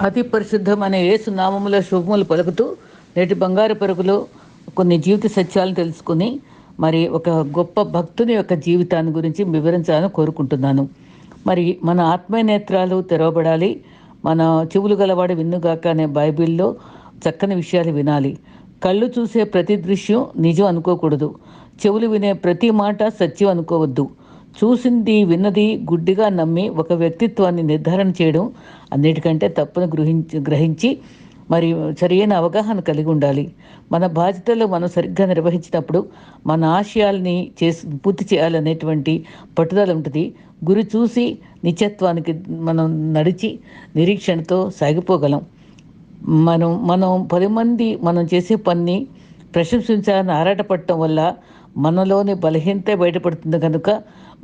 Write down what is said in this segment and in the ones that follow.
అతి పరిశుద్ధమైన యేసు నామముల శుభములు పలుకుతూ నేటి బంగారు పరుగులో కొన్ని జీవిత సత్యాలను తెలుసుకుని మరి ఒక గొప్ప భక్తుని యొక్క జీవితాన్ని గురించి వివరించాలని కోరుకుంటున్నాను. మరి మన ఆత్మీయ నేత్రాలు తెరవబడాలి. మన చెవులు గలవాడు విన్నుగాక అనే బైబిల్లో చక్కని విషయాలు వినాలి. కళ్ళు చూసే ప్రతి దృశ్యం నిజం అనుకోకూడదు. చెవులు వినే ప్రతి మాట సత్యం అనుకోవద్దు. చూసింది విన్నది గుడ్డిగా నమ్మి ఒక వ్యక్తిత్వాన్ని నిర్ధారణ చేయడం అన్నిటికంటే తప్పును గ్రహించి గ్రహించి మరి సరైన అవగాహన కలిగి ఉండాలి. మన బాధ్యతలు మనం సరిగ్గా నిర్వహించినప్పుడు మన ఆశయాల్ని చేసి పూర్తి చేయాలనేటువంటి పట్టుదల ఉంటుంది. గురి చూసి నిత్యత్వానికి మనం నడిచి నిరీక్షణతో సాగిపోగలం. మనం మనం పది మంది మనం చేసే పని ప్రశంసించాలని ఆరాటపడటం వల్ల మనలోని బలహీనత బయటపడుతుంది కనుక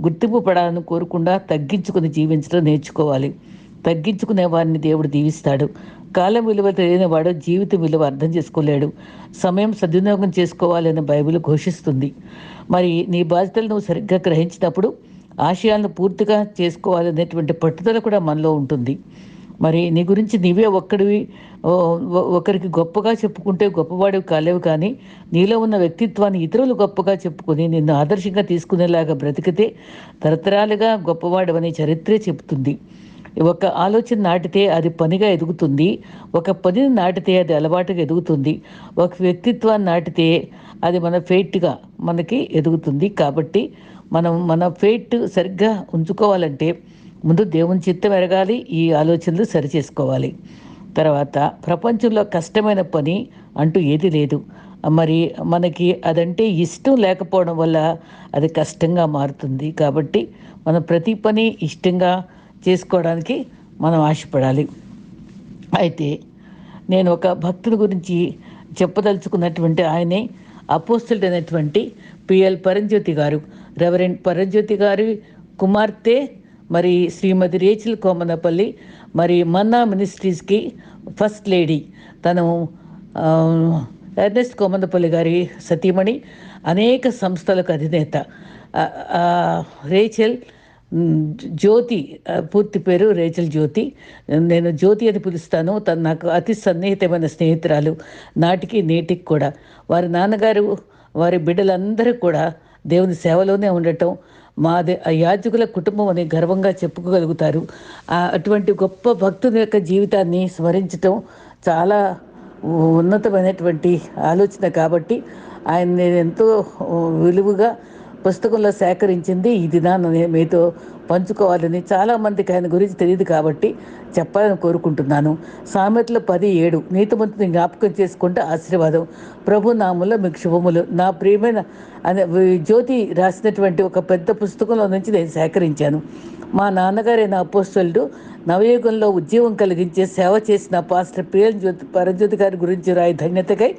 గుర్తింపు పడాలని కోరకుండా తగ్గించుకుని జీవించడం నేర్చుకోవాలి. తగ్గించుకునే వారిని దేవుడు దీవిస్తాడు. కాలం విలువ తెలియని వాడు జీవితం విలువ అర్థం చేసుకోలేడు. సమయం సద్వినియోగం చేసుకోవాలని బైబిల్ ఘోషిస్తుంది. మరి నీ బాధ్యతలు నువ్వు సరిగ్గా గ్రహించినప్పుడు ఆశయాలను పూర్తిగా చేసుకోవాలనేటువంటి పట్టుదల కూడా మనలో ఉంటుంది. మరి నీ గురించి నీవే ఒక్కడివి ఒకరికి గొప్పగా చెప్పుకుంటే గొప్పవాడివి కాలేవు కానీ నీలో ఉన్న వ్యక్తిత్వాన్ని ఇతరులు గొప్పగా చెప్పుకొని నిన్ను ఆదర్శంగా తీసుకునేలాగా బ్రతికితే తరతరాలుగా గొప్పవాడవని చరిత్రే చెబుతుంది. ఒక ఆలోచన నాటితే అది పనిగా ఎదుగుతుంది. ఒక పనిని నాటితే అది అలవాటుగా ఎదుగుతుంది. ఒక వ్యక్తిత్వాన్ని నాటితే అది మన ఫేట్గా మనకి ఎదుగుతుంది. కాబట్టి మనం మన ఫేట్ సరిగ్గా ఉంచుకోవాలంటే ముందు దేవుని చిత్తం ఎరగాలి ఈ ఆలోచనలు సరిచేసుకోవాలి. తర్వాత ప్రపంచంలో కష్టమైన పని అంటూ ఏది లేదు. మరి మనకి అదంటే ఇష్టం లేకపోవడం వల్ల అది కష్టంగా మారుతుంది. కాబట్టి మనం ప్రతి పని ఇష్టంగా చేసుకోవడానికి మనం ఆశపడాలి. అయితే నేను ఒక భక్తుని గురించి చెప్పదలుచుకున్నటువంటి ఆయనే అపోస్తులుడు అయినటువంటి పిఎల్ పరంజ్యోతి గారు. రెవరెంట్ పరంజ్యోతి గారి కుమార్తె మరి శ్రీమతి రేచిల్ కోమనపల్లి మరి మన్నా మినిస్ట్రీస్కి ఫస్ట్ లేడీ తను ఎర్నెస్ట్ కోమందపల్లి గారి సతీమణి అనేక సంస్థలకు అధినేత. రేచల్ జ్యోతి పూర్తి పేరు రేచల్ జ్యోతి. నేను జ్యోతి అని పిలుస్తాను తను నాకు అతి సన్నిహితమైన స్నేహితురాలు నాటికి నేటికి కూడా. వారి నాన్నగారు వారి బిడ్డలందరూ కూడా దేవుని సేవలోనే ఉండటం మాది ఆ యాజకుల కుటుంబం అని గర్వంగా చెప్పుకోగలుగుతారు. అటువంటి గొప్ప భక్తుని యొక్క జీవితాన్ని స్మరించటం చాలా ఉన్నతమైనటువంటి ఆలోచన కాబట్టి ఆయన నేను ఎంతో విలువగా పుస్తకంలో సేకరించింది ఇది నా మీతో పంచుకోవాలని చాలామందికి ఆయన గురించి తెలియదు కాబట్టి చెప్పాలని కోరుకుంటున్నాను. సామెతలు పది ఏడు. నీతిమంతుని జ్ఞాపకం చేసుకుంటే ఆశీర్వాదం. ప్రభు నాములో మీకు శుభములు. నా ప్రియమైన అనే జ్యోతి రాసినటువంటి ఒక పెద్ద పుస్తకంలో నుంచి నేను సేకరించాను. మా నాన్నగారైన అపోస్తలుడు. నవయుగంలో ఉద్యోగం కలిగించే సేవ చేసిన పాస్టర్ పిఎల్ జ్యోతి పరజ్యోతి గారి గురించి రాయి ధన్యతకై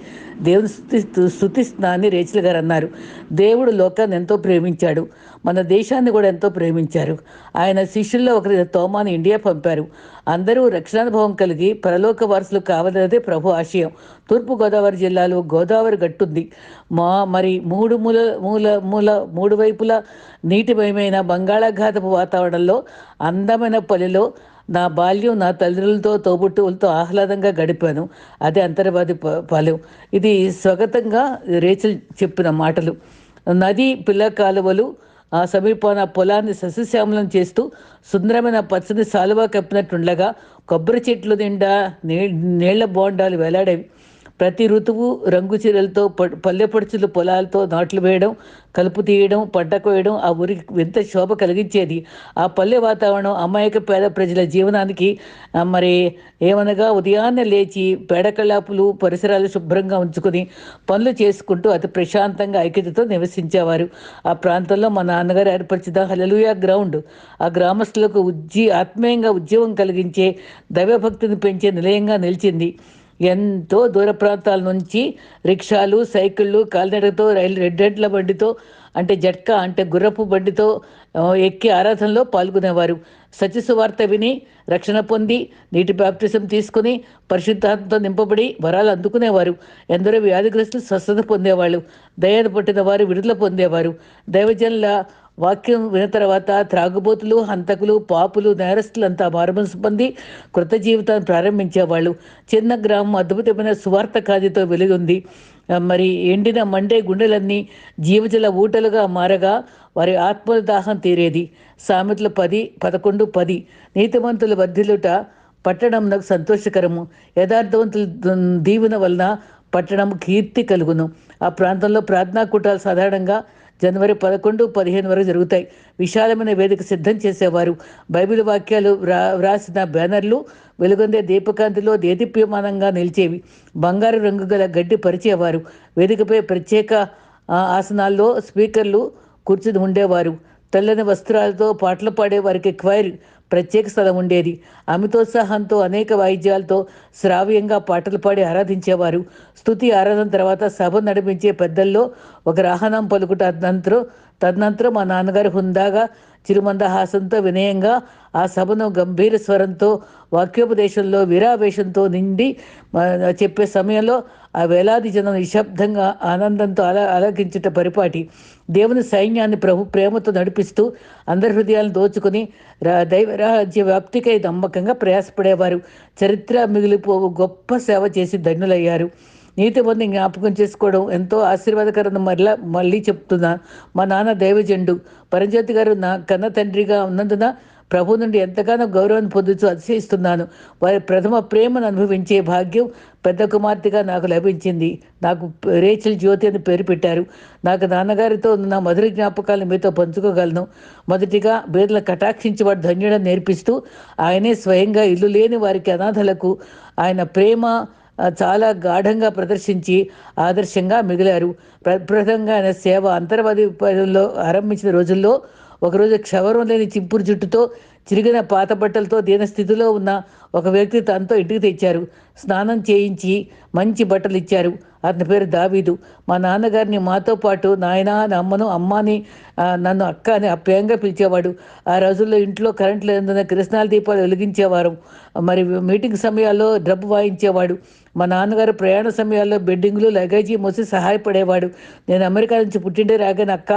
దేవుని స్థుతి స్థుతిస్తున్నానని రేచిల్ గారు అన్నారు. దేవుడు లోకాన్ని ఎంతో ప్రేమించాడు. మన దేశాన్ని కూడా ఎంతో ప్రేమించారు. ఆయన శిష్యుల్లో ఒకరి తోమాను ఇండియా పంపారు. అందరూ రక్షణానుభవం కలిగి పరలోక వారసులు కావాలన్నదే ప్రభు ఆశయం. తూర్పుగోదావరి జిల్లాలో గోదావరి గట్టుంది. మా మరి మూడు మూల మూల మూల మూడు వైపులా నీటిమయమైన బంగాళాఘాతపు వాతావరణంలో అందమైన పల్లెలో నా బాల్యం నా తల్లిదండ్రులతో తోబుట్టువులతో ఆహ్లాదంగా గడిపాను. అదే అంతర్వాది పాలెం. ఇది స్వాగతంగా రేచల్ చెప్పిన మాటలు. నది పిల్ల కాలువలు ఆ సమీపాన పొలాన్ని సస్యశ్యామలం చేస్తూ సుందరమైన పచ్చని సాలువా కప్పినట్టుండగా కొబ్బరి చెట్లు నిండా నీ నీళ్ళ బోండాలు వేలాడేవి. ప్రతి ఋతువు రంగు చీరలతో ప- పల్లె పొలాలతో నాట్లు వేయడం కలుపు తీయడం పంట కోయడం ఆ ఊరికి ఎంత శోభ కలిగించేది. ఆ పల్లె వాతావరణం అమాయక పేద ప్రజల జీవనానికి మరి ఏమనగా ఉదయాన్నే లేచి పేడకలాపులు పరిసరాలు శుభ్రంగా ఉంచుకొని పనులు చేసుకుంటూ అతి ప్రశాంతంగా ఐక్యతతో నివసించేవారు. ఆ ప్రాంతంలో మా నాన్నగారు ఏర్పరిచిన హలలుయా గ్రౌండ్ ఆ గ్రామస్తులకు ఉజ్జీ ఆత్మీయంగా ఉద్యమం కలిగించే దైవభక్తిని పెంచే నిలయంగా నిలిచింది. ఎంతో దూర ప్రాంతాల నుంచి రిక్షాలు సైకిళ్ళు కాలినడకతో రైలు రెడ్డెడ్ల బండితో అంటే జట్కా అంటే గుర్రపు బండితో ఎక్కి ఆరాధనలో పాల్గొనేవారు. సత్యసువార్త విని రక్షణ పొంది నీటి బాప్టిజం తీసుకుని పరిశుద్ధాత్మతో నింపబడి వరాలు అందుకునేవారు. ఎందరో వ్యాధిగ్రస్తులు స్వస్థత పొందేవాళ్ళు. దయను పట్టిన వారు విడుదల పొందేవారు. దైవజనుల వాక్యం విన్న తర్వాత త్రాగుబోతులు హంతకులు పాపులు నేరస్తులంతా మారుమనసు పొంది కృత జీవితాన్ని ప్రారంభించేవాళ్ళు. చిన్న గ్రామం అద్భుతమైన సువార్త కాదితో వెలుగుంది. మరి ఎండిన మండే గుండెలన్నీ జీవజల ఊటలుగా మారగా వారి ఆత్మల దాహం తీరేది. సామెతలు పది పదకొండు పది. నీతిమంతుల వర్ధిల్లుట పట్టణంనకు సంతోషకరము. యథార్థవంతుల దీవెన వలన పట్టణం కీర్తి కలుగును. ఆ ప్రాంతంలో ప్రార్థనా కూటాలు సాధారణంగా జనవరి పదకొండు పదిహేను వరకు జరుగుతాయి. విశాలమైన వేదిక సిద్ధం చేసేవారు. బైబిల్ వాక్యాలు వ్రా వ్రాసిన బ్యానర్లు వెలుగొందే దీపకాంతిలో దేదీప్యమానంగా నిలిచేవి. బంగారు రంగు గల గడ్డి పరిచేవారు. వేదికపై ప్రత్యేక ఆసనాల్లో స్పీకర్లు కూర్చుని ఉండేవారు. తెల్లని వస్త్రాలతో పాటలు పాడే వారికి క్వైర్ ప్రత్యేక స్థలం ఉండేది. అమితోత్సాహంతో అనేక వాయిద్యాలతో శ్రావ్యంగా పాటలు పాడి ఆరాధించేవారు. స్తుతి ఆరాధన తర్వాత సభ నడిపించే పెద్దల్లో ఒక రాహనం పలుకుట తదనంతరం తదనంతరం మా నాన్నగారు హుందాగా చిరుమందహాసంతో వినయంగా ఆ సభను గంభీర స్వరంతో వాక్యోపదేశంలో వీరావేశంతో నిండి చెప్పే సమయంలో ఆ వేలాది జనం నిశ్శబ్దంగా ఆనందంతో అల అలగించుట పరిపాటి. దేవుని సైన్యాన్ని ప్రభు ప్రేమతో నడిపిస్తూ అందరి హృదయాలను దోచుకుని రా దైవ వ్యాప్తికై నమ్మకంగా ప్రయాసపడేవారు. చరిత్ర మిగిలిపోవు గొప్ప సేవ చేసి ధన్యులయ్యారు. నీతి పొంది జ్ఞాపకం చేసుకోవడం ఎంతో ఆశీర్వాదకరం మరలా మళ్ళీ చెప్తున్నా. మా నాన్న దైవజండు. పరంజ్యోతి గారు నా కన్న తండ్రిగా ఉన్నందున ప్రభు నుండి ఎంతగానో గౌరవం పొందుతూ అతిశయిస్తున్నాను. వారి ప్రథమ ప్రేమను అనుభవించే భాగ్యం పెద్ద కుమార్తెగా నాకు లభించింది. నాకు రేచల్ జ్యోతి అని పేరు పెట్టారు. నాకు నాన్నగారితో ఉన్న మధుర జ్ఞాపకాలను మీతో పంచుకోగలను. మొదటిగా బీదల కటాక్షించి వాడు ధన్యుడని నేర్పిస్తూ ఆయనే స్వయంగా ఇల్లు లేని వారికి అనాథలకు ఆయన ప్రేమ చాలా గాఢంగా ప్రదర్శించి ఆదర్శంగా మిగిలారు. ప్రప్రథంగా ఆయన సేవ అంతర్వాది ఆరంభించిన రోజుల్లో ఒకరోజు క్షవరం లేని చింపురు జుట్టుతో చిరిగిన పాత బట్టలతో దీనస్థితిలో ఉన్న ఒక వ్యక్తి తనతో ఇంటికి తెచ్చారు. స్నానం చేయించి మంచి బట్టలు ఇచ్చారు. అతని పేరు దావీదు. మా నాన్నగారిని మాతో పాటు నాయన అని అమ్మను అమ్మాని నన్ను అక్క అని అప్యాయంగా పిలిచేవాడు. ఆ రోజుల్లో ఇంట్లో కరెంట్ లేనందున కృష్ణాల దీపాలు వెలిగించేవారు. మరి మీటింగ్ సమయాల్లో డ్రబ్ వాయించేవాడు. మా నాన్నగారు ప్రయాణ సమయాల్లో బెడ్డింగ్లు లగేజీ మోసి సహాయపడేవాడు. నేను అమెరికా నుంచి పుట్టిండే రాగానే అక్క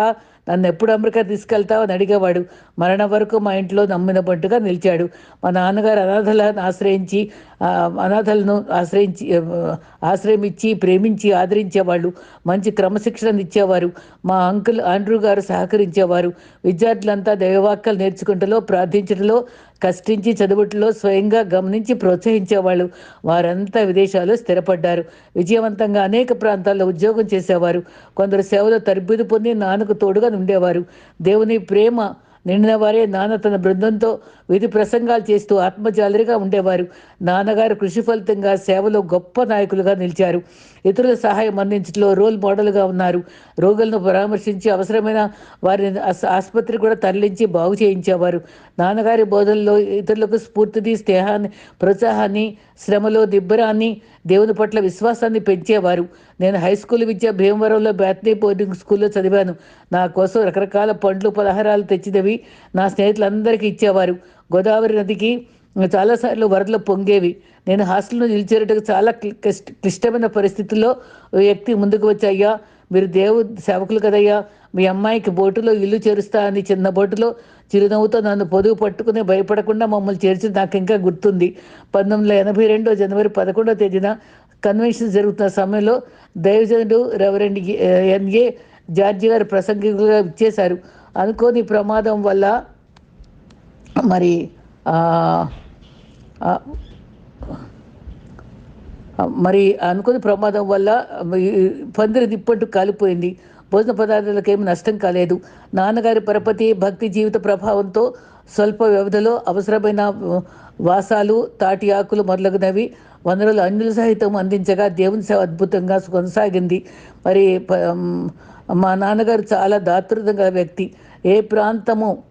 నన్ను ఎప్పుడు అమెరికా తీసుకెళ్తావు అని అడిగేవాడు. మరణం వరకు మా ఇంట్లో నమ్మిన పట్టుగా నిలిచాడు. మా నాన్నగారు అనాథలను ఆశ్రయించి అనాథలను ఆశ్రయించి ఆశ్రయమిచ్చి ప్రేమించి ఆదరించేవాళ్ళు. మంచి క్రమశిక్షణ ఇచ్చేవారు. మా అంకుల్ ఆండ్రూ గారు సహకరించేవారు. విద్యార్థులంతా దైవవాక్యాలు నేర్చుకుంటలో ప్రార్థించడంలో కష్టించి చదువుట్లో స్వయంగా గమనించి ప్రోత్సహించేవాళ్ళు వారంతా విదేశాల్లో స్థిరపడ్డారు. విజయవంతంగా అనేక ప్రాంతాల్లో ఉద్యోగం చేసేవారు. కొందరు సేవలో తరబిదు పొంది నాన్నకు తోడుగా ఉండేవారు దేవుని ప్రేమ నిండిన వారే నాన్న తన బృందంతో విధి ప్రసంగాలు చేస్తూ ఆత్మజాలరిగా ఉండేవారు. నాన్నగారు కృషి ఫలితంగా సేవలో గొప్ప నాయకులుగా నిలిచారు. ఇతరుల సహాయం అందించడంలో రోల్ మోడల్గా ఉన్నారు. రోగులను పరామర్శించి అవసరమైన వారిని ఆస్- ఆసుపత్రికి కూడా తరలించి బాగు చేయించేవారు. నాన్నగారి బోధనలో ఇతరులకు స్ఫూర్తిని స్నేహాన్ని ప్రోత్సాహాన్ని శ్రమలో దిబ్బరాన్ని దేవుని పట్ల విశ్వాసాన్ని పెంచేవారు. నేను హై స్కూల్ విద్య భీమవరంలో బ్యాత్నీ బోర్డింగ్ స్కూల్లో చదివాను. నా కోసం రకరకాల పండ్లు పలహారాలు తెచ్చినవి నా స్నేహితులందరికీ ఇచ్చేవారు. గోదావరి నదికి చాలాసార్లు వరదలు పొంగేవి. నేను హాస్టల్లో నిలిచేటకు చాలా క్లి- క్లిష్ట- క్లిష్టమైన పరిస్థితుల్లో వ్యక్తి ముందుకు వచ్చాయ్యా మీరు దేవు సేవకులు కదయ్యా మీ అమ్మాయికి బోటులో ఇల్లు చేరుస్తా అని చిన్న బోటులో చిరునవ్వుతో నన్ను పొదుగు పట్టుకుని భయపడకుండా మమ్మల్ని చేర్చి నాకు ఇంకా గుర్తుంది. పంతొమ్మిది వందల ఎనభై రెండో జనవరి పదకొండో తేదీన కన్వెన్షన్ జరుగుతున్న సమయంలో దైవజనుడు రెవరెండ్ ఎన్ఏ జార్జి గారు ప్రసంగికులుగా ఇచ్చేశారు అనుకోని ప్రమాదం వల్ల మరి మరి అనుకుని ప్రమాదం వల్ల పందిరి దిప్పట్టు కాలిపోయింది. భోజన పదార్థాలకు ఏమి నష్టం కాలేదు. నాన్నగారి పరపతి భక్తి జీవిత ప్రభావంతో స్వల్ప వ్యవధిలో అవసరమైన వాసాలు తాటి ఆకులు మొదలగునవి వనరులు అన్యుల సహితం అందించగా దేవుని సేవ అద్భుతంగా కొనసాగింది. మరి ప- మా నాన్నగారు చాలా దాతృతంగా వ్యక్తి. ఏ ప్రాంతము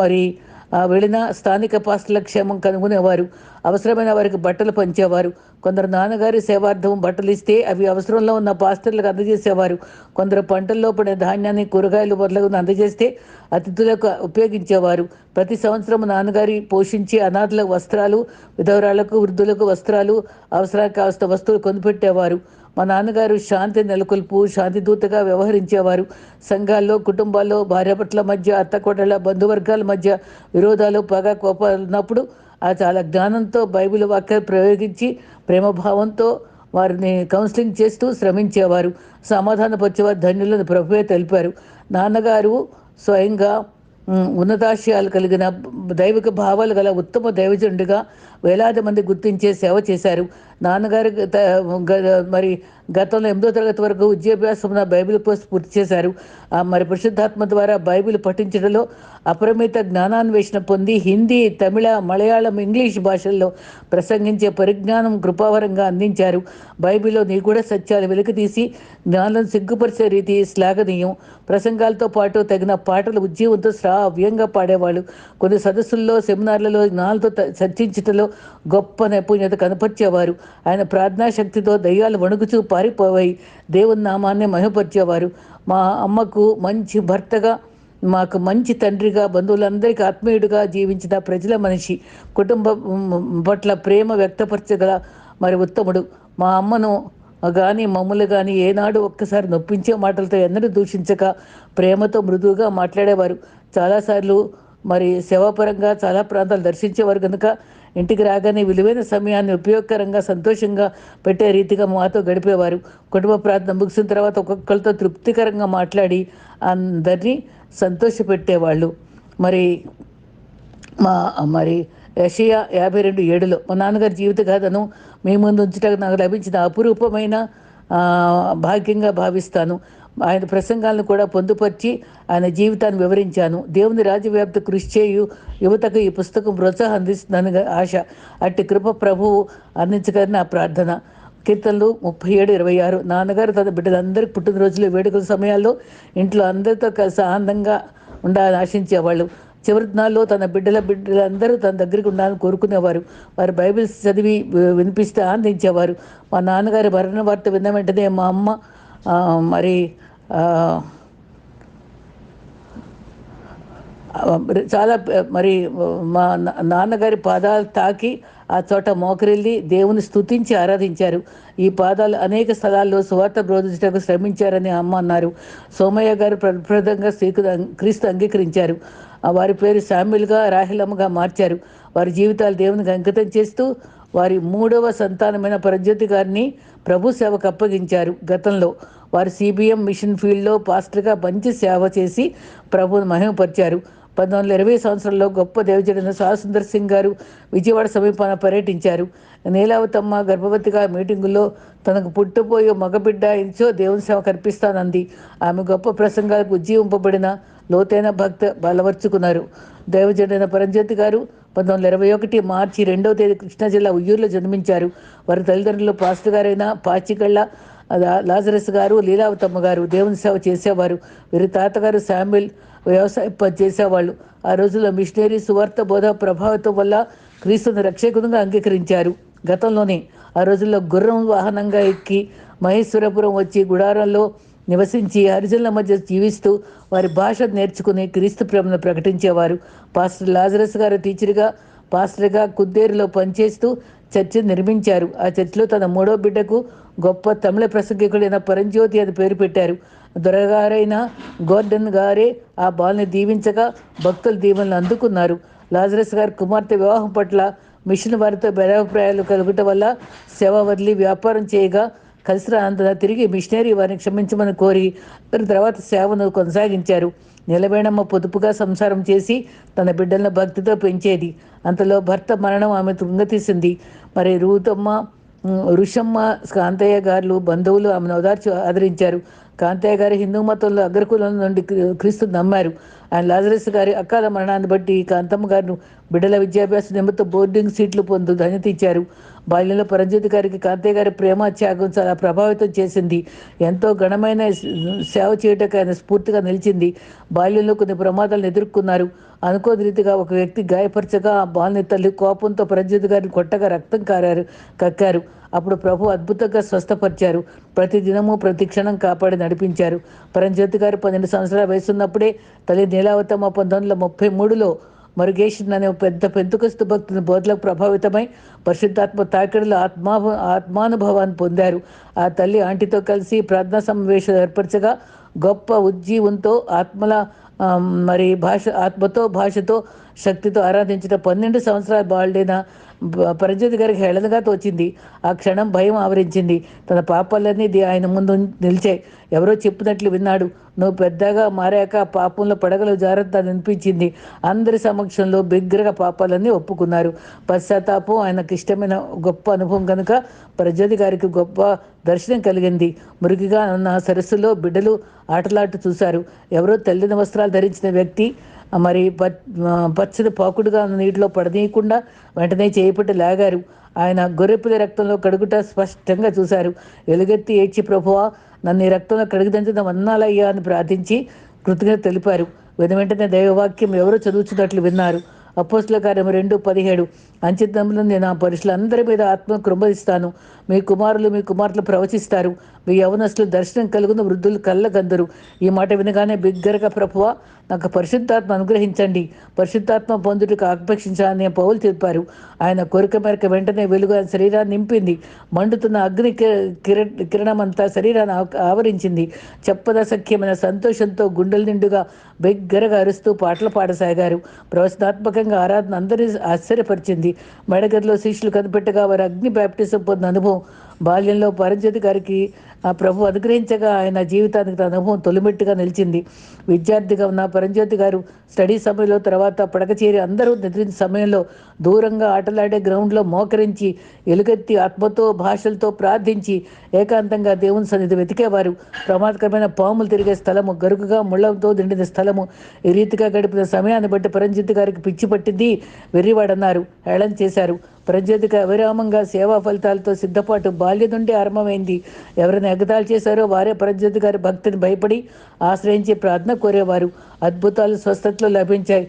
మరి వెళ్ళిన స్థానిక పాస్టుల క్షేమం కనుగొనేవారు. అవసరమైన వారికి బట్టలు పంచేవారు. కొందరు నాన్నగారి సేవార్థం బట్టలు ఇస్తే అవి అవసరంలో ఉన్న పాస్టర్లకు అందజేసేవారు. కొందరు పంటల్లో పడే ధాన్యాన్ని కూరగాయలు మొదలగున అందజేస్తే అతిథులకు ఉపయోగించేవారు. ప్రతి సంవత్సరం నాన్నగారి పోషించి అనాథులకు వస్త్రాలు విధవరాలకు వృద్ధులకు వస్త్రాలు అవసరానికి కావలసిన వస్తువులు కొనిపెట్టేవారు. మా నాన్నగారు శాంతి నెలకొల్పు శాంతి దూతగా వ్యవహరించేవారు. సంఘాల్లో కుటుంబాల్లో భార్యాభర్తల మధ్య అత్తకోడళ్ళ బంధువర్గాల మధ్య విరోధాలు పగ కోపాలు ఉన్నప్పుడు ఆ చాలా జ్ఞానంతో బైబిల్ వాక్య ప్రయోగించి ప్రేమభావంతో వారిని కౌన్సిలింగ్ చేస్తూ శ్రమించేవారు. సమాధానపరిచేవారు ధన్యులను ప్రభువే తెలిపారు. నాన్నగారు స్వయంగా ఉన్నతాశయాలు కలిగిన దైవిక భావాలు గల ఉత్తమ దైవజండుగా వేలాది మంది గుర్తించే సేవ చేశారు. నాన్నగారు మరి గతంలో ఎనిమిదో తరగతి వరకు విద్యాభ్యాసం బైబిల్ కోర్స్ పూర్తి చేశారు. ఆ మరి పరిశుద్ధాత్మ ద్వారా బైబిల్ పఠించడంలో అపరిమిత జ్ఞానాన్వేషణ పొంది హిందీ తమిళ మలయాళం ఇంగ్లీష్ భాషల్లో ప్రసంగించే పరిజ్ఞానం కృపావరంగా అందించారు. బైబిల్లో కూడా సత్యాలు వెలికితీసి జ్ఞానం సిగ్గుపరిచే రీతి శ్లాఘనీయం. ప్రసంగాలతో పాటు తగిన పాటలు ఉద్యమంతో శ్రావ్యంగా పాడేవాళ్ళు. కొన్ని సదస్సుల్లో సెమినార్లలో జ్ఞానంతో త- చర్చించటంలో గొప్ప నైపుణ్యత కనపరిచేవారు. ఆయన ప్రార్థనా శక్తితో దయ్యాలు వణుకుచూ పారిపోవాయి. దేవుని నామాన్ని మహిమపరిచేవారు. మా అమ్మకు మంచి భర్తగా మాకు మంచి తండ్రిగా బంధువులందరికీ ఆత్మీయుడిగా జీవించిన ప్రజల మనిషి కుటుంబ పట్ల ప్రేమ వ్యక్తపరచగల మరి ఉత్తముడు. మా అమ్మను కానీ మమ్మల్ని కానీ ఏనాడు ఒక్కసారి నొప్పించే మాటలతో ఎన్నడూ దూషించక ప్రేమతో మృదువుగా మాట్లాడేవారు. చాలాసార్లు మరి సేవాపరంగా చాలా ప్రాంతాలు దర్శించేవారు కనుక ఇంటికి రాగానే విలువైన సమయాన్ని ఉపయోగకరంగా సంతోషంగా పెట్టే రీతిగా మాతో గడిపేవారు. కుటుంబ ప్రార్థన ముగిసిన తర్వాత ఒక్కొక్కరితో తృప్తికరంగా మాట్లాడి అందరినీ సంతోషపెట్టేవాళ్ళు. మరి మా మరి యషయా యాభై రెండు ఏడులో మా నాన్నగారి జీవిత గాథను మీ ముందు ఉంచడానికి నాకు లభించిన అపురూపమైన భాగ్యంగా భావిస్తాను. ఆయన ప్రసంగాలను కూడా పొందుపరిచి ఆయన జీవితాన్ని వివరించాను. దేవుని రాజ్యవ్యాప్త కృషి చేయు యువతకు ఈ పుస్తకం ప్రోత్సాహం అందిస్తుందని ఆశ. అట్టి కృప ప్రభువు అందించగలని నా ప్రార్థన. కీర్తనలు ముప్పై ఏడు ఇరవై ఆరు. నాన్నగారు తన బిడ్డలందరికీ పుట్టినరోజులు వేడుకల సమయాల్లో ఇంట్లో అందరితో కలిసి ఆనందంగా ఉండాలని ఆశించేవాళ్ళు. చివరి దినాల్లో తన బిడ్డల బిడ్డలందరూ తన దగ్గరికి ఉండాలని కోరుకునేవారు. వారు బైబిల్స్ చదివి వి- వినిపిస్తే ఆనందించేవారు. మా నాన్నగారి మరణ వార్త విన్న వెంటనే మా అమ్మ మరి చాలా మరి మా నా- నాన్నగారి పాదాలు తాకి ఆ చోట మోకరిల్లి దేవుని స్థుతించి ఆరాధించారు. ఈ పాదాలు అనేక స్థలాల్లో సువార్త బోధించడానికి శ్రమించారని అమ్మ అన్నారు. సోమయ్య గారు ప్రప్రదంగా శ్రీకు క్రీస్తు అంగీకరించారు. వారి పేరు శామ్యుల్గా రాహిలమ్మగా మార్చారు. వారి జీవితాలు దేవునికి అంకితం చేస్తూ వారి మూడవ సంతానమైన పరజ్యోతి గారిని ప్రభు సేవకు అప్పగించారు గతంలో. వారు సిబిఎం మిషన్ ఫీల్డ్లో పాస్టర్గా మంచి సేవ చేసి ప్రభుని మహిమపరిచారు. పంతొమ్మిది వందల ఇరవై సంవత్సరంలో గొప్ప దేవజన సుందర్ సింగ్ గారు విజయవాడ సమీపాన పర్యటించారు. నీలావతమ్మ గర్భవతిగా మీటింగులో తనకు పుట్టబోయే మగబిడ్డ ఇచ్చో దేవుని సేవ కల్పిస్తానంది. ఆమె గొప్ప ప్రసంగాలకు ఉజ్జీవింపబడిన లోతైన భక్త బలవర్చుకున్నారు. దైవజనైన పరంజ్యోతి గారు పంతొమ్మిది వందల ఇరవై ఒకటి మార్చి రెండవ తేదీ కృష్ణా జిల్లా ఉయ్యూరులో జన్మించారు. వారి తల్లిదండ్రులు పాస్టర్ గారైన పాచికళ్ళ లా- లాజరస్ గారు లీలావతమ్మ గారు దేవుని సేవ చేసేవారు. వీరి తాతగారు శామ్యుల్ వ్యవసాయ పని చేసేవాళ్ళు. ఆ రోజుల్లో మిషనరీ సువార్త బోధ ప్రభావితం వల్ల క్రీస్తుని రక్షకునిగా అంగీకరించారు. గతంలోనే ఆ రోజుల్లో గుర్రం వాహనంగా ఎక్కి మహేశ్వరపురం వచ్చి గుడారంలో నివసించి హరిజనుల మధ్య జీవిస్తూ వారి భాష నేర్చుకుని క్రీస్తు ప్రేమను ప్రకటించేవారు. పాస్టర్ లాజరస్ గారు టీచర్గా పాస్టర్గా కుద్దేరులో పనిచేస్తూ చర్చ్ నిర్మించారు. ఆ చర్చిలో తన మూడో బిడ్డకు గొప్ప తమిళ ప్రసంగికుడైన పరంజ్యోతి అని పేరు పెట్టారు. దొరగారైన గోర్డన్ గారే ఆ బాల్ని దీవించగా భక్తులు దీవెనలు అందుకున్నారు. లాజరస్ గారి కుమార్తె వివాహం పట్ల మిషన్ వారితో భేదాభిప్రాయాలు కలగటం వల్ల సేవ వదిలి వ్యాపారం చేయగా కలిసి రానందున తిరిగి మిషనరీ వారిని క్షమించమని కోరి తర్వాత సేవను కొనసాగించారు. నిలబేణమ్మ పొదుపుగా సంసారం చేసి తన బిడ్డలను భక్తితో పెంచేది. అంతలో భర్త మరణం ఆమె తృంగతీసింది. మరి రూతమ్మ ఋషమ్మ కాంతయ్య గారు బంధువులు ఆమెను ఓదార్చి ఆదరించారు. కాంతయ్య గారు హిందూ మతంలో అగ్రకులం నుండి క్రీస్తు నమ్మారు. ఆయన లాజరస్ గారి అకాల మరణాన్ని బట్టి కాంతమ్మ గారిను బిడ్డల విద్యాభ్యాస నిమిత్తం బోర్డింగ్ సీట్లు పొందు ధన్యత ఇచ్చారు. బాల్యంలో పరంజ్యోతి గారికి కాంతయ్య గారి ప్రేమ త్యాగం చాలా ప్రభావితం చేసింది. ఎంతో ఘనమైన సేవ చేయటకు ఆయన స్ఫూర్తిగా నిలిచింది. బాల్యంలో కొన్ని ప్రమాదాలను ఎదుర్కొన్నారు. అనుకోని రీతిగా ఒక వ్యక్తి గాయపరచగా ఆ బాల్ని తల్లి కోపంతో పరంజ్యోతి గారిని కొట్టగా రక్తం కారారు కక్కారు. అప్పుడు ప్రభు అద్భుతంగా స్వస్థపరిచారు. ప్రతి దినము ప్రతి క్షణం కాపాడి నడిపించారు. పరంజ్యోతి గారు పన్నెండు సంవత్సరాల వయసున్నప్పుడే తల్లి నీలావతమ్మ పంతొమ్మిది వందల ముప్పై మూడులో మరుగేషన్ అనే పెద్ద పెంతుకస్తు భక్తుని బోధలకు ప్రభావితమై పరిశుద్ధాత్మ తాకిడిలో ఆత్మా ఆత్మానుభవాన్ని పొందారు. ఆ తల్లి ఆంటీతో కలిసి ప్రార్థనా సమావేశం ఏర్పరచగా గొప్ప ఉజ్జీవంతో ఆత్మల మరి భాష ఆత్మతో భాషతో శక్తితో ఆరాధించిన పన్నెండు సంవత్సరాల బాలుడైన పరంజ్యోతి గారికి హేళనగా తోచింది. ఆ క్షణం భయం ఆవరించింది. తన పాపాలన్నీ ఆయన ముందు నిలిచాయి. ఎవరో చెప్పినట్లు విన్నాడు. నువ్వు పెద్దగా మారాక పాపంలో పడగలు జాగ్రత్త అనిపించింది. అందరి సమక్షంలో బిగ్గరగా పాపాలన్నీ ఒప్పుకున్నారు. పశ్చాత్తాపం ఆయనకు ఇష్టమైన గొప్ప అనుభవం కనుక ప్రజ్యోతి గారికి గొప్ప దర్శనం కలిగింది. మురికిగా ఉన్న సరస్సులో బిడ్డలు ఆటలాట చూశారు. ఎవరో తెల్లని వస్త్రాలు ధరించిన వ్యక్తి మరి పచ్చని పాకుడుగా ఉన్న నీటిలో పడనీయకుండా వెంటనే చేపట్టి లాగారు. ఆయన గొర్రెపిల్ల రక్తంలో కడుగుట స్పష్టంగా చూశారు. ఎలుగెత్తి ఏడ్చి ప్రభువా నన్ను ఈ రక్తంలో కడుగుదంచిన వన్నాలయ్యా అని ప్రార్థించి కృతజ్ఞత తెలిపారు. వెను వెంటనే దైవవాక్యం ఎవరో చదువుతున్నట్లు విన్నారు. అపోస్ల కార్యం రెండు పదిహేడు. అంచితంలో నేను ఆ పరుషులందరి మీద ఆత్మ కృంభరిస్తాను మీ కుమారులు మీ కుమార్తెలు ప్రవచిస్తారు. మీ యవనస్తులు దర్శనం కలుగున వృద్ధులు కళ్ళకందరు. ఈ మాట వినగానే బిగ్గరగా ప్రభువ నాకు పరిశుద్ధాత్మ అనుగ్రహించండి. పరిశుద్ధాత్మ పొందుటకు ఆపేక్షించాలని పౌలు చెప్పారు ఆయన కోరిక మేరకు వెంటనే వెలుగు ఆయన శరీరాన్ని నింపింది. మండుతున్న అగ్ని కిర కిరణం అంతా శరీరాన్ని ఆవరించింది. చెప్పదసఖ్యమైన సంతోషంతో గుండెల నిండుగా బిగ్గరగా అరుస్తూ పాటలు పాడసాగారు. ప్రవచనాత్మకంగా ఆరాధన అందరినీ ఆశ్చర్యపరిచింది. మెడగదిలో శిష్యులు కనిపెట్టగా వారి అగ్ని బ్యాప్టిజం పొందిన అనుభవం బాల్యంలో పరంజ్యోతి గారికి ఆ ప్రభు అనుగ్రహించగా ఆయన జీవితానికి తన అనుభవం తొలిమెట్టుగా నిలిచింది. విద్యార్థిగా ఉన్న పరంజ్యోతి గారు స్టడీ సమయంలో తర్వాత పడకచేరి అందరూ నిద్రించిన సమయంలో దూరంగా ఆటలాడే గ్రౌండ్లో మోకరించి ఎలుగెత్తి ఆత్మతో భాషలతో ప్రార్థించి ఏకాంతంగా దేవుని సన్నిధి వెతికేవారు. ప్రమాదకరమైన పాములు తిరిగే స్థలము గరుకుగా ముళ్ళతో నిండిన స్థలము ఈ రీతిగా గడిపిన సమయాన్ని బట్టి పరంజ్యోతి గారికి పిచ్చి పట్టింది. వెర్రివాడన్నారు. హేళన చేశారు. ప్రజ్యోతికి అవిరామంగా సేవా ఫలితాలతో సిద్ధపాటు బాల్యం నుండి ఆరంభమైంది. ఎవరైనా ఎగతాలు చేశారో వారే ప్రజ్యోతి గారి భక్తిని భయపడి ఆశ్రయించి ప్రార్థన కోరేవారు. అద్భుతాలు స్వస్థతలు లభించాయి.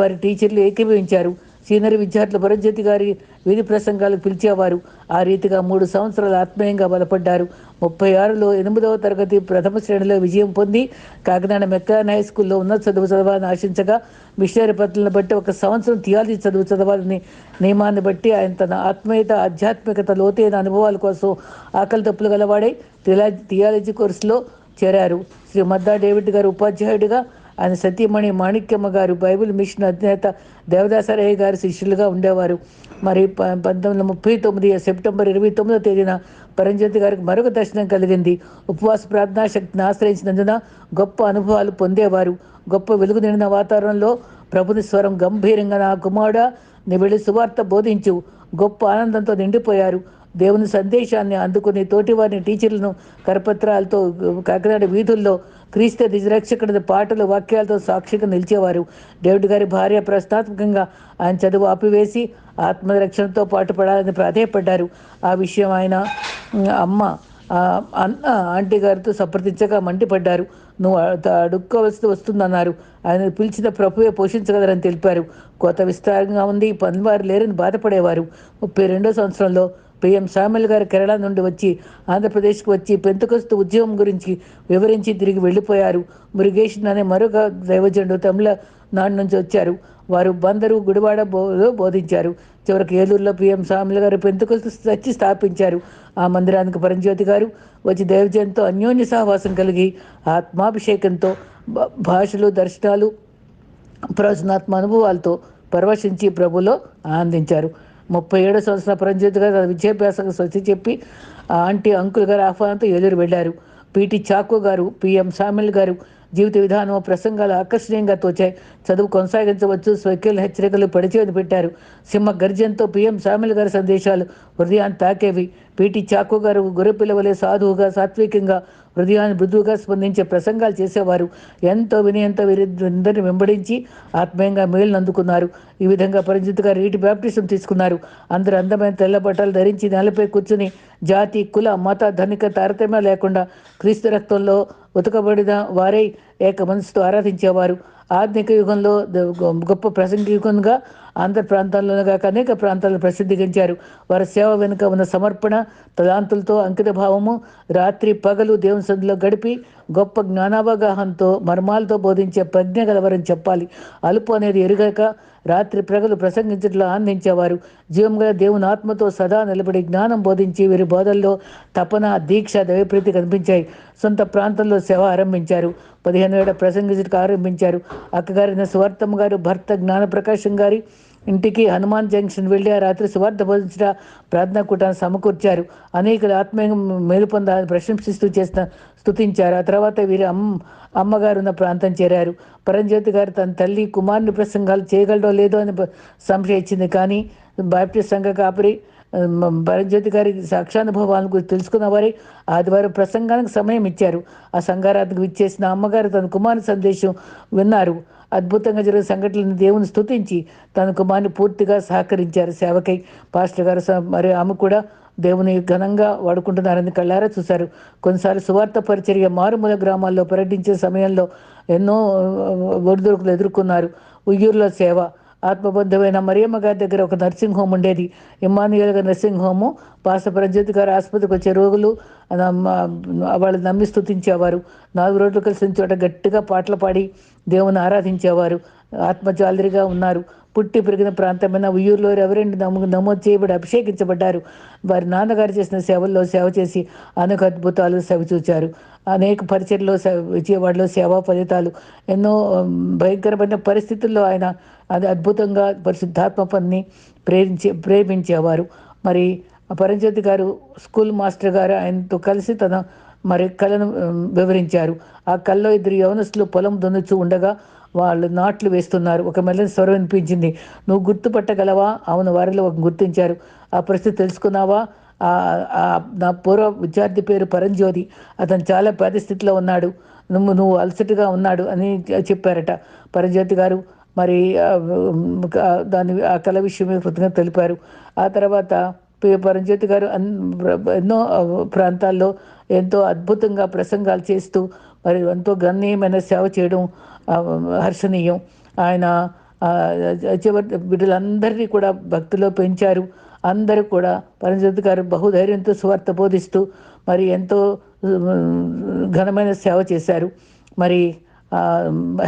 వారి టీచర్లు ఏకీభవించారు. సీనియర్ విద్యార్థులు పరంజ్యోతి గారి వీధి ప్రసంగాలు పిలిచేవారు. ఆ రీతిగా మూడు సంవత్సరాలు ఆత్మీయంగా బలపడ్డారు. ముప్పై ఆరులో ఎనిమిదవ తరగతి ప్రథమ శ్రేణిలో విజయం పొంది కాకినాడ మెక్కాన్ హై స్కూల్లో ఉన్నత చదువు చదవాలని ఆశించగా మిషనరీ పత్రులను బట్టి ఒక సంవత్సరం థియాలజీ చదువు చదవాలని నియమాన్ని బట్టి ఆయన తన ఆత్మీయత ఆధ్యాత్మికత లోతైన అనుభవాల కోసం ఆకలి తప్పులు గలవాడై థియాలజీ కోర్సులో చేరారు. శ్రీ మద్దా డేవిడ్ గారు ఉపాధ్యాయుడిగా ఆయన సతీమణి మాణిక్యమ్మ గారు బైబిల్ మిషన్ అధినేత దేవదాసరయ్య గారి శిష్యులుగా ఉండేవారు. మరి పంతొమ్మిది వందల ముప్పై తొమ్మిది సెప్టెంబర్ ఇరవై తొమ్మిదో తేదీన పరంజ్యోతి గారికి మరొక దర్శనం కలిగింది. ఉపవాస ప్రార్థనా శక్తిని ఆశ్రయించినందున గొప్ప అనుభవాలు పొందేవారు. గొప్ప వెలుగు నిండిన వాతావరణంలో ప్రభుని స్వరం గంభీరంగా నా కుమారుడ నీ వెళ్ళి సువార్త బోధించు. గొప్ప ఆనందంతో నిండిపోయారు. దేవుని సందేశాన్ని అందుకుని తోటివారిని టీచర్లను కరపత్రాలతో కాకినాడ వీధుల్లో క్రీస్తు నిజరక్షకుడి పాటలు వాక్యాలతో సాక్షిగా నిలిచేవారు. డేవిడ్ గారి భార్య ప్రశ్నాత్మకంగా ఆయన చదువు ఆపివేసి ఆత్మరక్షణతో పాటు పడాలని ప్రాధేయపడ్డారు. ఆ విషయం ఆయన అమ్మ అన్న ఆంటీ గారితో సంప్రదించగా మండిపడ్డారు. నువ్వు అడుక్కోవలసి వస్తుందన్నారు. ఆయన పిలిచిన ప్రభువే పోషించగలరని తెలిపారు. కొత్త విస్తారంగా ఉంది పనివారు లేరని బాధపడేవారు. ముప్పై రెండో సంవత్సరంలో పిఎం సామెల్ గారు కేరళ నుండి వచ్చి ఆంధ్రప్రదేశ్కు వచ్చి పెంతకొస్తు ఉద్యమం గురించి వివరించి తిరిగి వెళ్ళిపోయారు. మురుగేషన్ అనే మరొక దైవజనుడు తమిళనాడు నుంచి వచ్చారు. వారు బందరు గుడివాడ బోలో బోధించారు. చివరికి ఏలూరులో పిఎం సామెల్ గారు పెంతకొస్తు చర్చి స్థాపించారు. ఆ మందిరానికి పరంజ్యోతి గారు వచ్చి దేవజయంతో అన్యోన్య సహవాసం కలిగి ఆత్మాభిషేకంతో భాషలు దర్శనాలు ప్రవచనాత్మ అనుభవాలతో పరవశించి ప్రభులో ఆనందించారు. ముప్పై ఏడో సంవత్సరాల పరంజిత్ గారు తన విద్యాభ్యాసం స్వచ్ఛ చెప్పి ఆంటీ అంకుల్ గారి ఆహ్వానంతో ఎదురు వెళ్ళారు. పిటి చాకో గారు పిఎం సామిల్ గారు జీవిత విధానం ప్రసంగాలు ఆకర్షణీయంగా తోచాయి. చదువు కొనసాగించవచ్చు. స్వకీయుల హెచ్చరికలు పడిచేది పెట్టారు. సింహ గర్జంతో పిఎం సామిల్ గారి సందేశాలు హృదయాన్ని తాకేవి. పిటి చాకు గారు గొర్రెపిల్లవలే సాధువుగా సాత్వికంగా హృదయాన్ని మృదువుగా స్పందించే ప్రసంగాలు చేసేవారు. ఎంతో వినయంతో వీరిద్దరిని వెంబడించి ఆత్మీయంగా మేలును అందుకున్నారు. ఈ విధంగా పరిజిత్ గారు రీటి బ్యాప్టిజం తీసుకున్నారు. అందరు అందమైన తెల్ల బట్టలు ధరించి నేలపై కూర్చుని జాతి కుల మత ధనిక తారతమ్యం లేకుండా క్రీస్తు రక్తంలో ఉతకబడిన వారై ఏక మనసుతో ఆరాధించేవారు. ఆధునిక యుగంలో గొప్ప ప్రసంగికునిగా ఆంధ్ర ప్రాంతాల్లోనే కాక అనేక ప్రాంతాలను ప్రసిద్ధిగించారు. వారి సేవ వెనుక ఉన్న సమర్పణ తలాంతులతో అంకిత భావము రాత్రి పగలు దేవుని సందులో గడిపి గొప్ప జ్ఞానావగాహనతో మర్మాలతో బోధించే ప్రజ్ఞ గలవరని చెప్పాలి. అలుపు అనేది ఎరుగక రాత్రి ప్రగలు ప్రసంగించట్లో ఆనందించేవారు జీవం గల దేవుని ఆత్మతో సదా నిలబడి జ్ఞానం బోధించి వీరి బోధల్లో తపన దీక్ష దైవప్రీతి కనిపించాయి. సొంత ప్రాంతంలో సేవ ఆరంభించారు. పదిహేను ఏళ్ళ ప్రసంగించడానికి ఆరంభించారు. అక్కగారిన సువార్తమ్మ గారు భర్త జ్ఞానప్రకాశం గారి ఇంటికి హనుమాన్ జంక్షన్ వెళ్ళి ఆ రాత్రి సువార్త బోధించిన ప్రార్థనా కూటాన్ని సమకూర్చారు. అనేకులు ఆత్మీయ మేలు పొందాలని ప్రశంసిస్తూ చేసిన స్థుతించారు ఆ తర్వాత వీరి అమ్మ అమ్మగారు ఉన్న ప్రాంతం చేరారు. పరంజ్యోతి గారు తన తల్లి కుమారుని ప్రసంగాలు చేయగలడో లేదో అని సంశయించింది. కానీ బాప్టిస్ట్ సంఘ కాపరి మ- గారి సాక్షానుభవాలను గురించి తెలుసుకున్న వారి ఆదివారం ప్రసంగానికి సమయం ఇచ్చారు. ఆ సంగారాధనకు విచ్చేసిన అమ్మగారు తన కుమారుని సందేశం విన్నారు. అద్భుతంగా జరిగిన సంఘటనలను దేవుని స్థుతించి తన కుమారుని పూర్తిగా సహకరించారు సేవకై. పాస్టర్ గారు స- మరి ఆమె కూడా దేవుని ఘనంగా వాడుకుంటున్నారని కళ్ళారా చూశారు. కొన్నిసార్లు సువార్త పరిచర్య మారుమూల గ్రామాల్లో పర్యటించే సమయంలో ఎన్నో ఒడిదుడుకులు ఎదుర్కొన్నారు. ఉయ్యూరులో సేవ ఆత్మబద్ధమైన మరియమ్మ గారి దగ్గర ఒక నర్సింగ్ హోమ్ ఉండేది. ఇమ్మానుయల్ గారి నర్సింగ్ హోము పాస ప్రజ్యోతి గారి ఆసుపత్రికి వచ్చే రోగులు వాళ్ళు నమ్మి స్థుతించేవారు నాలుగు రోజులు కలిసిన చోట గట్టిగా పాటలు పాడి దేవుని ఆరాధించేవారు. ఆత్మజాలరిగా ఉన్నారు. పుట్టి పెరిగిన ప్రాంతమైన ఉయ్యూరులో రెవరెండ్ నమ్ము నమోదు చేయబడి అభిషేకించబడ్డారు? వారి నాన్నగారు చేసిన సేవల్లో సేవ చేసి అనేక అద్భుతాలు సేవ చూచారు. అనేక పరిచయలో విజయవాడలో సేవా ఫలితాలు. ఎన్నో భయంకరమైన పరిస్థితుల్లో ఆయన అది అద్భుతంగా పరిశుద్ధాత్మ పని ప్రేమించే ప్రేమించేవారు. మరి పరంజ్యోతి గారు స్కూల్ మాస్టర్ గారు ఆయనతో కలిసి తన మరి కళను వివరించారు. ఆ కళ్ళలో ఇద్దరు యవనస్తులు పొలం దున్నుచూ ఉండగా వాళ్ళు నాట్లు వేస్తున్నారు. ఒక మెల్లని స్వరం వినిపించింది. నువ్వు గుర్తుపట్టగలవా? అవును వారిలో ఒక గుర్తించారు. ఆ పరిస్థితి తెలుసుకున్నావా? ఆ- ఆ నా పూర్వ విద్యార్థి పేరు పరంజ్యోతి. అతను చాలా పేద స్థితిలో ఉన్నాడు. నువ్వు నువ్వు అలసటగా ఉన్నాడు అని చెప్పారట పరంజ్యోతి గారు. మరి దాని ఆ కళ విషయమే కృతజ్ఞత తెలిపారు. ఆ తర్వాత పరంజ్యోతి గారు అన్ ఎన్నో ప్రాంతాల్లో ఎంతో అద్భుతంగా ప్రసంగాలు చేస్తూ మరి ఎంతో గణనీయమైన సేవ చేయడం హర్షణీయం. ఆయన చివరి బిడ్డలందరినీ కూడా భక్తిలో పెంచారు. అందరూ కూడా పరంజ్యోతి గారు బహుధైర్యంతో సువార్త బోధిస్తూ మరి ఎంతో ఘనమైన సేవ చేశారు. మరి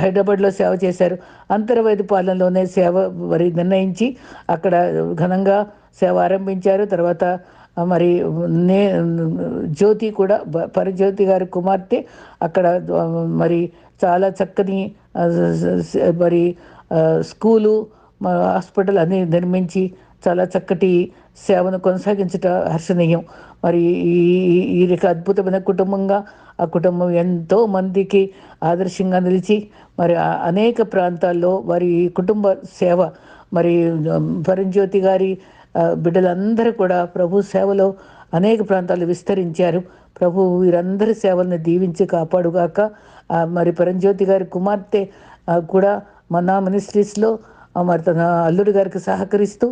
హైదరాబాద్లో సేవ చేశారు. అంతర్వేది పాలనలోనే సేవ మరి నిర్ణయించి అక్కడ ఘనంగా సేవ ఆరంభించారు. తర్వాత మరి నే జ్యోతి కూడా పరిజ్యోతి పరజ్యోతి గారి కుమార్తె అక్కడ మరి చాలా చక్కని మరి స్కూలు హాస్పిటల్ అన్ని నిర్మించి చాలా చక్కటి సేవను కొనసాగించట హర్షణీయం. మరి ఈ ఈ- అద్భుతమైన కుటుంబంగా ఆ కుటుంబం ఎంతో మందికి ఆదర్శంగా నిలిచి మరి అనేక ప్రాంతాల్లో వారి కుటుంబ సేవ మరి పరంజ్యోతి గారి బిడ్డలందరూ కూడా ప్రభు సేవలో అనేక ప్రాంతాలు విస్తరించారు. ప్రభు వీరందరి సేవల్ని దీవించి కాపాడుగాక మరి పరంజ్యోతి గారి కుమార్తె కూడా మన మినిస్ట్రీస్లో మరి తన అల్లుడి గారికి సహకరిస్తూ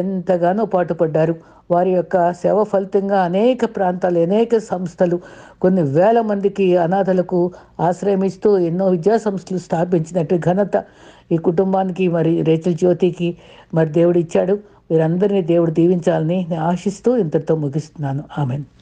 ఎంతగానో పాటుపడ్డారు. వారి యొక్క సేవ ఫలితంగా అనేక ప్రాంతాలు అనేక సంస్థలు కొన్ని వేల మందికి అనాథలకు ఆశ్రయం ఇస్తూ ఎన్నో విద్యా సంస్థలు స్థాపించినట్టు ఘనత ఈ కుటుంబానికి మరి రేచల్ జ్యోతికి మరి దేవుడు ఇచ్చాడు. వీరందరినీ దేవుడు దీవించాలని ఆశిస్తూ ఇంతటితో ముగిస్తున్నాను. ఆమెను.